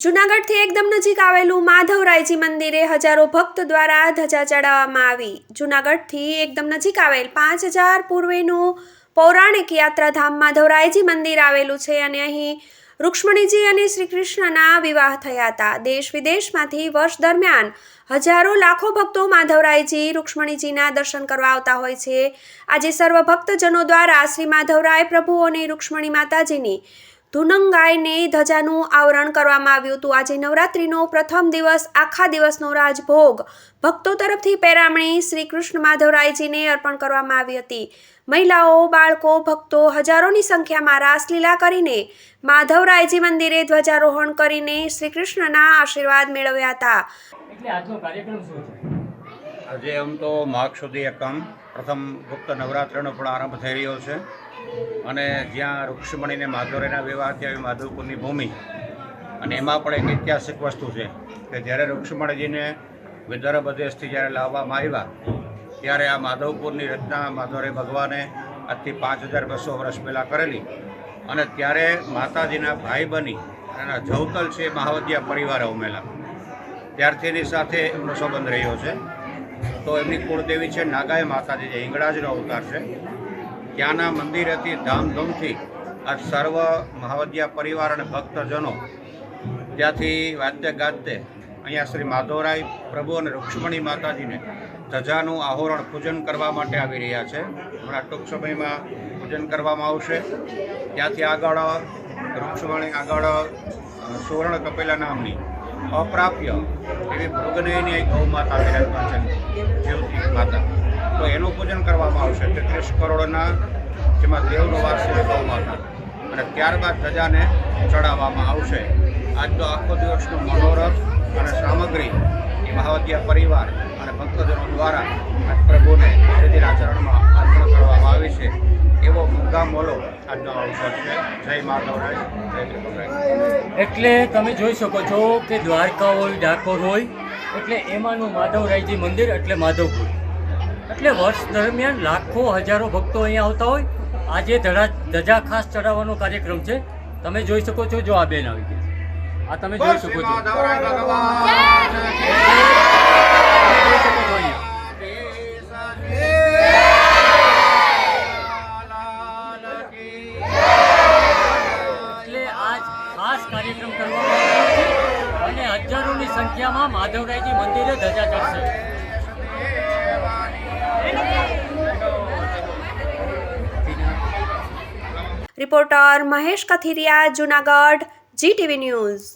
જૂનાગઢથી એકદમ નજીક આવેલું માધવરાયજી મંદિરે હજારો ભક્ત દ્વારા ધજા ચડાવવામાં આવી. જૂનાગઢથી એકદમ નજીક આવેલ પાંચ હજાર પૂર્વેનું પૌરાણિક યાત્રાધામ માધવરાયજી મંદિર આવેલું છે અને અહીં રૂક્ષ્મણીજી અને શ્રી કૃષ્ણના વિવાહ થયા હતા. દેશ વિદેશમાંથી વર્ષ દરમિયાન હજારો લાખો ભક્તો માધવરાયજી રૂક્ષ્મણીજીના દર્શન કરવા આવતા હોય છે. આજે સર્વ ભક્તજનો દ્વારા શ્રી માધવરાય પ્રભુ અને રૂક્ષ્મણી માતાજીની ધુનંગાઈને ધજાનું આવરણ કરવામાં આવ્યું હતું. આજે નવરાત્રિનો પ્રથમ દિવસ આખા દિવસનો રાજભોગ. ભક્તો તરફથી પેરામણી શ્રી કૃષ્ણ માધવરાયજીને અર્પણ કરવામાં આવી હતી. મહિલાઓ બાળકો ભક્તો હજારોની સંખ્યામાં રાસલીલા કરીને માધવરાયજી મંદિરે ધ્વજારોહણ કરીને શ્રી કૃષ્ણના આશીર્વાદ મેળવ્યા હતા. એટલે આજનો કાર્યક્રમ શું છે? આજે આમ તો માઘ સુધી એકમ પ્રથમ ગુપ્ત નવરાત્રિનો પણ આરંભ થઈ રહ્યો છે. અને જ્યાં રૂક્ષ્મણીને માધોરેના વિવાહ ત્યાં માધવપુરની ભૂમિ. અને એમાં પણ એક ઐતિહાસિક વસ્તુ છે કે જ્યારે રૂક્ષ્મણીજીને વિદર્ભ દેશથી જ્યારે લાવવામાં આવ્યા, ત્યારે આ માધવપુરની રચના માધોરે ભગવાને આજથી પાંચ હજાર બસો વર્ષ પહેલાં કરેલી. અને ત્યારે માતાજીના ભાઈ બની એના જવતલ છે મહાવદિયા પરિવારે ઉમેલા. ત્યારથી એની સાથે એમનો સંબંધ રહ્યો છે. તો એમની કુળદેવી છે નાગાય માતાજી, જે હિંગળાજનો અવતાર છે. ત્યાંના મંદિરેથી ધામધૂમથી આ સર્વ મહાવદ્યા પરિવાર અને ભક્તજનો ત્યાંથી વાદ્ય ગાજતે અહીંયા શ્રી માધવરાય પ્રભુ અને રૂક્ષ્મણી માતાજીને ધજાનું આહોરણ પૂજન કરવા માટે આવી રહ્યા છે. હમણાં ટૂંક સમયમાં પૂજન કરવામાં આવશે. ત્યાંથી આગળ રૂક્ષ્મણી, આગળ સુવર્ણ કપિલા નામની અપ્રાપ્ય એવી ભૃગનયની એક ગૌ માતા વિરાજમાન છે. જીવતી માતા. તો એનું પૂજન કરવામાં આવશે તેત્રીસ કરોડના જેમાં દેવનો વાસ છે ગૌમાતા અને ત્યારબાદ ધજાને ચડાવવામાં આવશે. આજનો આખો દિવસનો મનોરથ અને સામગ્રી એ મહાવદ્યા પરિવાર અને ભક્તજનો દ્વારા આજ પ્રભુને શ્રીજીના આચરણમાં અર્પણ કરવામાં આવી છે. એવો મુદ્દા મોલો આજનો અવસર છે જય માધવરાય એટલે તમે જોઈ શકો છો કે દ્વારકા હોય ડાકોર હોય, એટલે એમાંનું માધવરાયજી મંદિર, એટલે માધવપુર. એટલે વર્ષ દરમિયાન લાખો હજારો ભક્તો અહીંયા આવતા હોય. આજે ધરા ધજા ખાસ ચડાવવાનો કાર્યક્રમ છે. તમે જોઈ શકો છો જો આ બેન આવી ગઈ આ તમે જોઈ શકો છો. એટલે આજ ખાસ કાર્યક્રમ કરવામાં આવ્યો છે. અને હજારોની સંખ્યામાં માધવરાયજી મંદિરે ધજા ચડશે. Reporter Mahesh Kathiriya Junagadh GTV news.